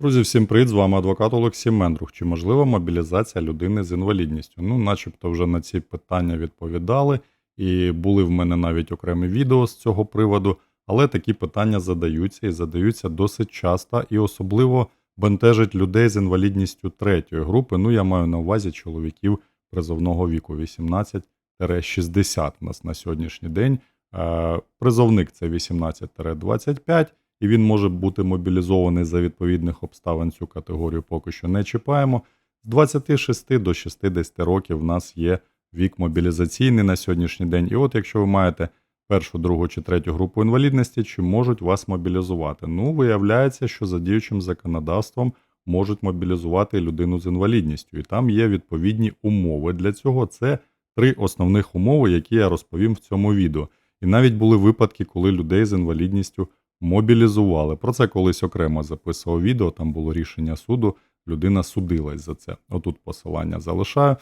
Друзі, всім привіт! З вами адвокат Олексій Мендрух. Чи можлива мобілізація людини з інвалідністю? Ну, начебто, вже на ці питання відповідали, і були в мене навіть окремі відео з цього приводу, але такі питання задаються і задаються досить часто, і особливо бентежать людей з інвалідністю третьої групи. Ну, я маю на увазі чоловіків призовного віку 18-60 у нас на сьогоднішній день. Е, Призовник це 18-25 і він може бути мобілізований за відповідних обставин. Цю категорію поки що не чіпаємо. З 26 до 60 років в нас є вік мобілізаційний на сьогоднішній день. І от якщо ви маєте першу, другу чи третю групу інвалідності, чи можуть вас мобілізувати? Ну, виявляється, що за діючим законодавством можуть мобілізувати людину з інвалідністю, і там є відповідні умови для цього. Це три основних умови, які я розповім в цьому відео. І навіть були випадки, коли людей з інвалідністю мобілізували. Про це колись окремо записував відео. Там було рішення суду. Людина судилась за це. Отут посилання залишаю.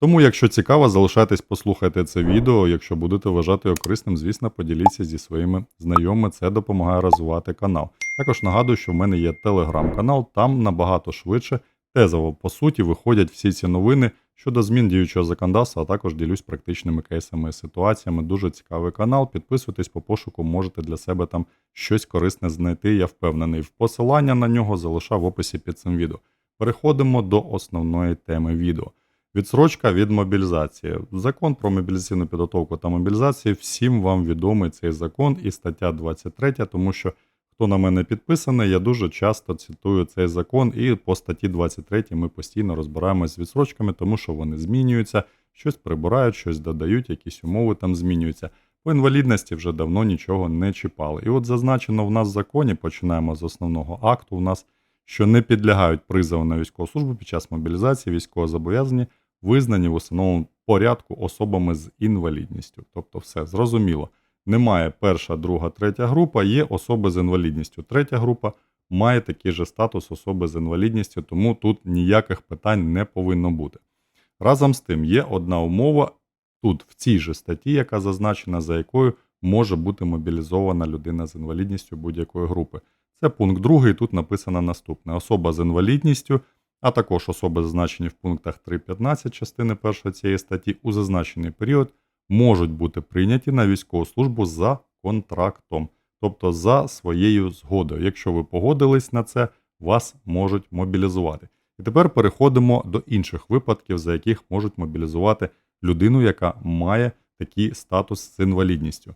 Тому, якщо цікаво, залишайтесь, послухайте це відео. Якщо будете вважати його корисним, звісно, поділіться зі своїми знайомими. Це допомагає розвивати канал. Також нагадую, що в мене є телеграм-канал, там набагато швидше тезово по суті виходять всі ці новини щодо змін діючого законодавства, а також ділюсь практичними кейсами і ситуаціями. Дуже цікавий канал. Підписуйтесь по пошуку, можете для себе там щось корисне знайти. Я впевнений. В посилання на нього залишав в описі під цим відео. Переходимо до основної теми відео. Відсрочка від мобілізації. Закон про мобілізаційну підготовку та мобілізацію. Всім вам відомий цей закон і стаття 23, тому що хто на мене підписаний, я дуже часто цитую цей закон, і по статті 23 ми постійно розбираємось з відсрочками, тому що вони змінюються, щось прибирають, щось додають, якісь умови там змінюються. По інвалідності вже давно нічого не чіпали. І от зазначено в нас в законі, починаємо з основного акту. У нас що не підлягають призову на військову службу під час мобілізації, військовозобов'язані, визнані в основному порядку особами з інвалідністю. Тобто, все зрозуміло. Немає перша, друга, третя група, є особи з інвалідністю. Третя група має такий же статус особи з інвалідністю, тому тут ніяких питань не повинно бути. Разом з тим, є одна умова тут, в цій же статті, яка зазначена, за якою може бути мобілізована людина з інвалідністю будь-якої групи. Це пункт другий. Тут написано наступне: особа з інвалідністю, а також особи, зазначені в пунктах 3.15 частини першої цієї статті, у зазначений період можуть бути прийняті на військову службу за контрактом, тобто за своєю згодою. Якщо ви погодились на це, вас можуть мобілізувати. І тепер переходимо до інших випадків, за яких можуть мобілізувати людину, яка має такий статус з інвалідністю.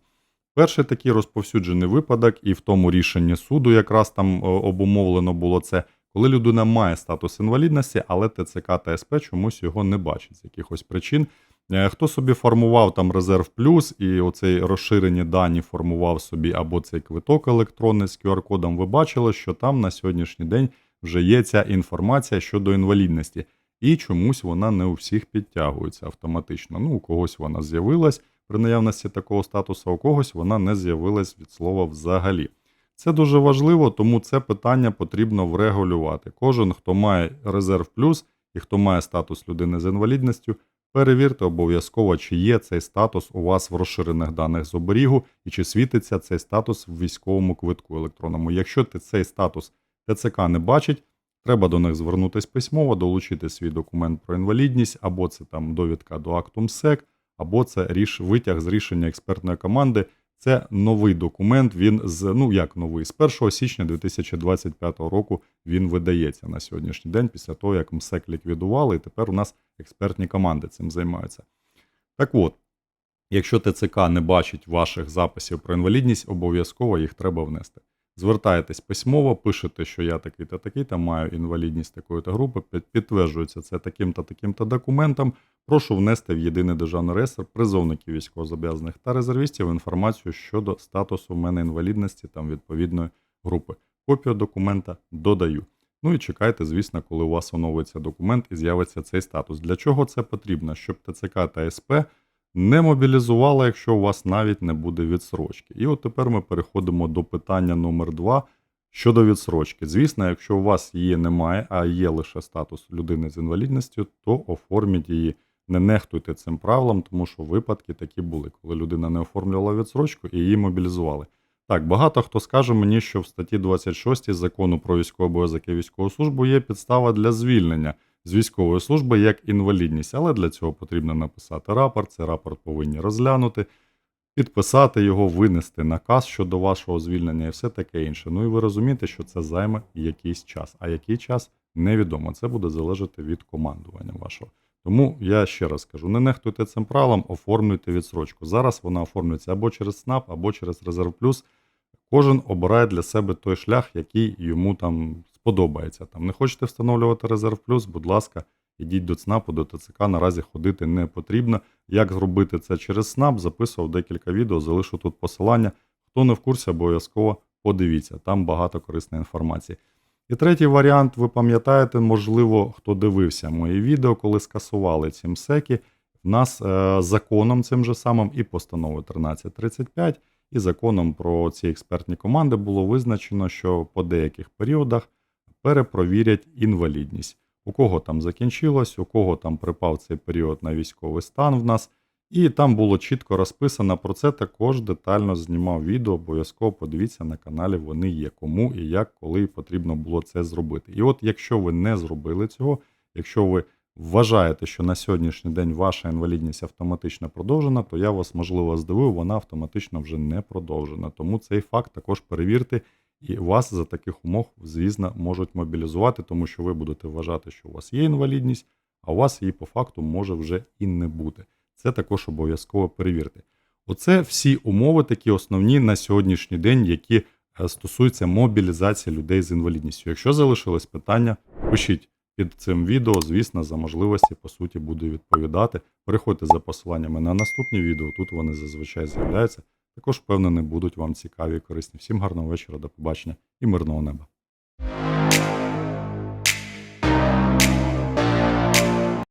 Перший такий розповсюджений випадок, і в тому рішенні суду якраз там е, обумовлено було це, коли людина має статус інвалідності, але ТЦК та СП чомусь його не бачить з якихось причин. Е, Хто собі формував там резерв плюс і оцей розширені дані формував собі або цей квиток електронний з QR-кодом, ви бачили, що там на сьогоднішній день вже є ця інформація щодо інвалідності. І чомусь вона не у всіх підтягується автоматично. Ну, у когось вона з'явилась при наявності такого статусу, у когось вона не з'явилась від слова взагалі. Це дуже важливо, тому це питання потрібно врегулювати. Кожен, хто має резерв плюс і хто має статус людини з інвалідністю, перевірте обов'язково, чи є цей статус у вас в розширених даних з оберігу і чи світиться цей статус в військовому квитку електронному. Якщо ти цей статус ТЦК не бачить, треба до них звернутися письмово, долучити свій документ про інвалідність, або це там довідка до акту МСЕК, або це витяг з рішення експертної команди. Це новий документ. Він з ну як новий з 1 січня 2025 року він видається на сьогоднішній день, після того як МСЕК ліквідували, і тепер у нас експертні команди цим займаються. Так от, якщо ТЦК не бачить ваших записів про інвалідність, обов'язково їх треба внести. Звертаєтесь письмово, пишете, що я такий-то такий-то маю інвалідність такої-то групи, підтверджується це таким-то таким-то документом. Прошу внести в єдиний державний реєстр призовників військовозобов'язаних та резервістів інформацію щодо статусу в мене інвалідності там відповідної групи. Копію документа додаю. Ну і чекайте, звісно, коли у вас оновиться документ і з'явиться цей статус. Для чого це потрібно? Щоб ТЦК та СП не мобілізувала, якщо у вас навіть не буде відсрочки. І от тепер ми переходимо до питання номер 2 щодо відсрочки. Звісно, якщо у вас її немає, а є лише статус людини з інвалідністю, то оформіть її. Не нехтуйте цим правилом, тому що випадки такі були, коли людина не оформлювала відсрочку і її мобілізували. Так, багато хто скаже мені, що в статті 26 закону про військовий обов'язок і військову службу є підстава для звільнення з військової служби як інвалідність, але для цього потрібно написати рапорт. Цей рапорт повинні розглянути, підписати його, винести наказ щодо вашого звільнення і все таке інше. Ну і ви розумієте, що це займе якийсь час. А який час невідомо. Це буде залежати від командування вашого. Тому я ще раз кажу: не нехтуйте цим правилом, оформлюйте відсрочку. Зараз вона оформлюється або через СНАП, або через Резерв Плюс. Кожен обирає для себе той шлях, який йому там сподобається. Там не хочете встановлювати Резерв Плюс, будь ласка, ідіть до ЦНАПу, до ТЦК. Наразі ходити не потрібно. Як зробити це через СНАП, записував декілька відео, залишу тут посилання. Хто не в курсі, обов'язково подивіться, там багато корисної інформації. І третій варіант, ви пам'ятаєте, можливо, хто дивився мої відео, коли скасували ці МСЕКи. В нас е, законом цим же самим і постановою 1335, і законом про ці експертні команди було визначено, що по деяких періодах перепровірять інвалідність. У кого там закінчилось, у кого там припав цей період на військовий стан в нас. І там було чітко розписано про це. Також детально знімав відео. Обов'язково подивіться на каналі. Вони є кому і як, коли потрібно було це зробити. І от, якщо ви не зробили цього, якщо ви вважаєте, що на сьогоднішній день ваша інвалідність автоматично продовжена, то я вас можливо здивую, вона автоматично вже не продовжена. Тому цей факт також перевірте. І вас за таких умов, звісно, можуть мобілізувати, тому що ви будете вважати, що у вас є інвалідність, а у вас її по факту може вже і не бути. Це також обов'язково перевірте. Оце всі умови, такі основні на сьогоднішній день, які е, стосуються мобілізації людей з інвалідністю. Якщо залишилось питання, пишіть під цим відео, звісно, за можливості, по суті, буду відповідати. Переходьте за посиланнями на наступні відео, тут вони зазвичай з'являються. Також, впевнений, будуть вам цікаві і корисні. Всім гарного вечора, до побачення і мирного неба.